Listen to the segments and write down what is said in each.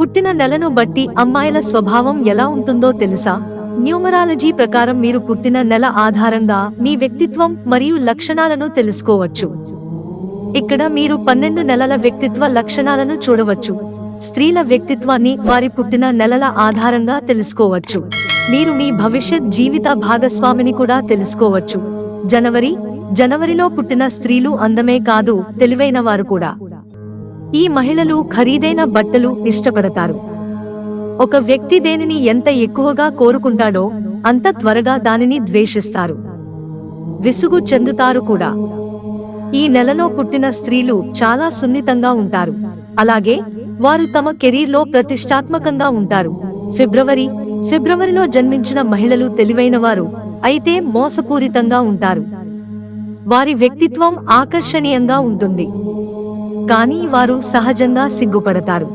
పుట్టిన నెలను బట్టి అమ్మాయిల స్వభావం ఎలా ఉంటుందో తెలుసా? న్యూమరాలజీ ప్రకారం మీరు పుట్టిన నెల ఆధారంగా మీ వ్యక్తిత్వం మరియు లక్షణాలను తెలుసుకోవచ్చు. ఇక్కడ మీరు పన్నెండు నెలల వ్యక్తిత్వ లక్షణాలను చూడవచ్చు. స్త్రీల వ్యక్తిత్వాన్ని వారి పుట్టిన నెలల ఆధారంగా తెలుసుకోవచ్చు. మీరు మీ భవిష్యత్ జీవిత భాగస్వామిని కూడా తెలుసుకోవచ్చు. జనవరి జనవరిలో పుట్టిన స్త్రీలు అందమే కాదు తెలివైన వారు కూడా. ఈ మహిళలు ఖరీదైన బట్టలు ఇష్టపడతారు. ఒక వ్యక్తి దేనిని ఎంత ఎక్కువగా కోరుకుంటాడో అంత త్వరగా దానిని ద్వేషిస్తారు. విసుగు చెందుతారు కూడా. ఈ నెలలో పుట్టిన స్త్రీలు చాలా సున్నితంగా ఉంటారు. అలాగే వారు తమ కెరీర్లో ప్రతిష్టాత్మకంగా ఉంటారు. ఫిబ్రవరి ఫిబ్రవరిలో జన్మించిన మహిళలు తెలివైనవారు అయితే మోసపూరితంగా ఉంటారు. వారి వ్యక్తిత్వం ఆకర్షణీయంగా ఉంటుంది. కానీ వారు సహజంగా సిగ్గుపడతారు.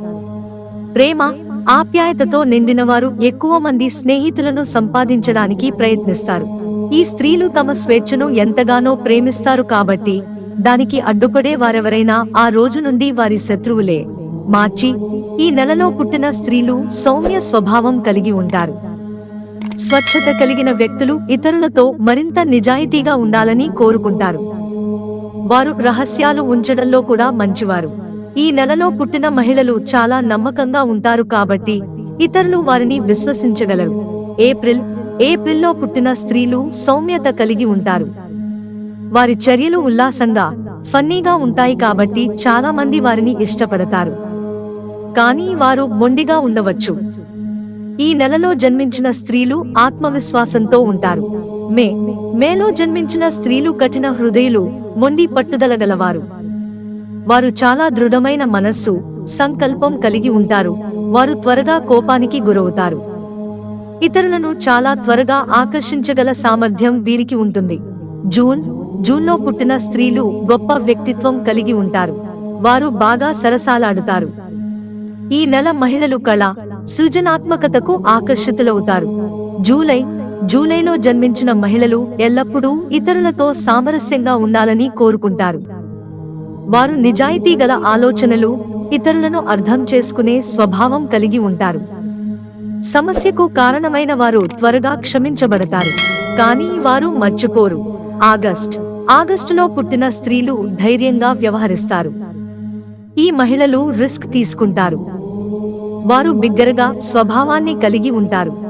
ప్రేమ ఆప్యాయతతో నిండినవారు ఎక్కువ మంది స్నేహితులను సంపాదించడానికి ప్రయత్నిస్తారు. ఈ స్త్రీలు తమ స్వేచ్ఛను ఎంతగానో ప్రేమిస్తారు కాబట్టి దానికి అడ్డుపడే వారెవరైనా ఆ రోజు నుండి వారి శత్రువులే. మార్చి ఈ నెలలో పుట్టిన స్త్రీలు సౌమ్య స్వభావం కలిగి ఉంటారు. స్వచ్ఛత కలిగిన వ్యక్తులు ఇతరులతో మరింత నిజాయితీగా ఉండాలని కోరుకుంటారు. వారు రహస్యాలు ఉంచడంలో కూడా మంచివారు. ఈ నెలలో పుట్టిన మహిళలు చాలా నమ్మకంగా ఉంటారు కాబట్టి ఇతరులు వారిని విశ్వసించగలరు. ఏప్రిల్ ఏప్రిల్లో పుట్టిన స్త్రీలు సౌమ్యత కలిగి ఉంటారు. వారి చర్యలు ఉల్లాసంగా ఫన్నీగా ఉంటాయి కాబట్టి చాలా మంది వారిని ఇష్టపడతారు. కానీ వారు మొండిగా ఉండవచ్చు. ఈ నెలలో జన్మించిన స్త్రీలు ఆత్మవిశ్వాసంతో ఉంటారు. మే. మేలో జన్మించిన స్త్రీలు కఠిన హృదయులు మొండి పట్టుదల గలవారు. వారు చాలా దృఢమైన మనస్సు సంకల్పం కలిగి ఉంటారు. వారు త్వరగా కోపానికి గురవుతారు. ఇతరులను చాలా త్వరగా ఆకర్షించగల సామర్థ్యం వీరికి ఉంటుంది. జూన్ జూన్లో పుట్టిన స్త్రీలు గొప్ప వ్యక్తిత్వం కలిగి ఉంటారు. వారు బాగా సరసాలాడుతారు. ఈ నెల మహిళలు కళ సృజనాత్మకతకు ఆకర్షితులవుతారు. జూలై జూలైలో జన్మించిన మహిళలు ఎల్లప్పుడూ ఇతరులతో సామరస్యంగా ఉండాలని కోరుకుంటారు. వారు నిజాయితీ గల ఆలోచనలు ఇతరులను అర్థం చేసుకునే స్వభావం కలిగి ఉంటారు. సమస్యకు కారణమైన వారు త్వరగా క్షమించబడతారు కానీ వారు మర్చిపోరు. ఆగస్ట్. ఆగస్టులో పుట్టిన స్త్రీలు ధైర్యంగా వ్యవహరిస్తారు. ఈ మహిళలు రిస్క్ తీసుకుంటారు. వారు బిగ్గరగా స్వభావాన్ని కలిగి ఉంటారు.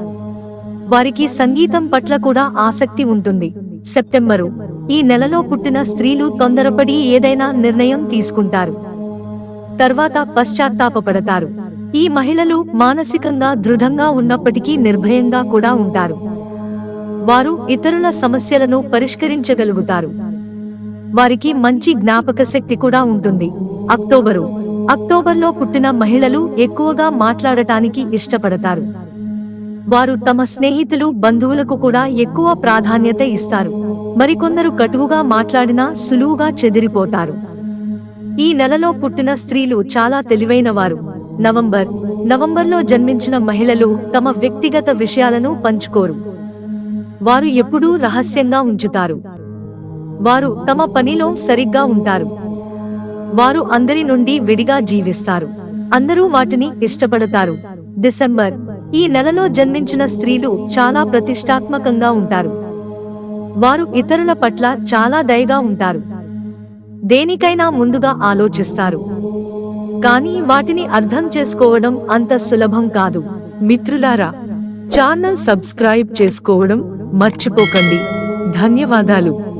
వారికి సంగీతం పట్ల కూడా ఆసక్తి ఉంటుంది. సెప్టెంబరు. ఈ నెలలో పుట్టిన స్త్రీలు తొందరపడి ఏదైనా నిర్ణయం తీసుకుంటారు. తర్వాత పశ్చాత్తాపపడతారు. ఈ మహిళలు మానసికంగా దృఢంగా ఉన్నప్పటికీ నిర్భయంగా కూడా ఉంటారు. వారు ఇతరుల సమస్యలను పరిష్కరించగలుగుతారు. వారికి మంచి జ్ఞాపక శక్తి కూడా ఉంటుంది. అక్టోబరు. అక్టోబర్లో పుట్టిన మహిళలు ఎక్కువగా మాట్లాడటానికి ఇష్టపడతారు. వారు తమ స్నేహితులు బంధువులకు కూడా ఎక్కువ ప్రాధాన్యత ఇస్తారు. మరికొందరు కటువుగా మాట్లాడినా సులువుగా చెదిరిపోతారు. ఈ నెలలో పుట్టిన స్త్రీలు చాలా తెలివైనవారు. నవంబర్ నవంబర్లో జన్మించిన మహిళలు తమ వ్యక్తిగత విషయాలను పంచుకోరు. వారు ఎప్పుడూ రహస్యంగా ఉంచుతారు. వారు తమ పనిలో సరిగ్గా ఉంటారు. వారు అందరి నుండి విడిగా జీవిస్తారు. అందరూ వాటిని ఇష్టపడతారు. డిసెంబర్ ఈ నెలలో జన్మించిన స్త్రీలు చాలా ప్రతిష్టాత్మకంగా ఉంటారు. వారు ఇతరుల పట్ల చాలా దయగా ఉంటారు. దేనికైనా ముందుగా ఆలోచిస్తారు. కానీ వాటిని అర్థం చేసుకోవడం అంత సులభం కాదు. మిత్రులారా ఛానల్ సబ్స్క్రైబ్ చేసుకోవడం మర్చిపోకండి. ధన్యవాదాలు.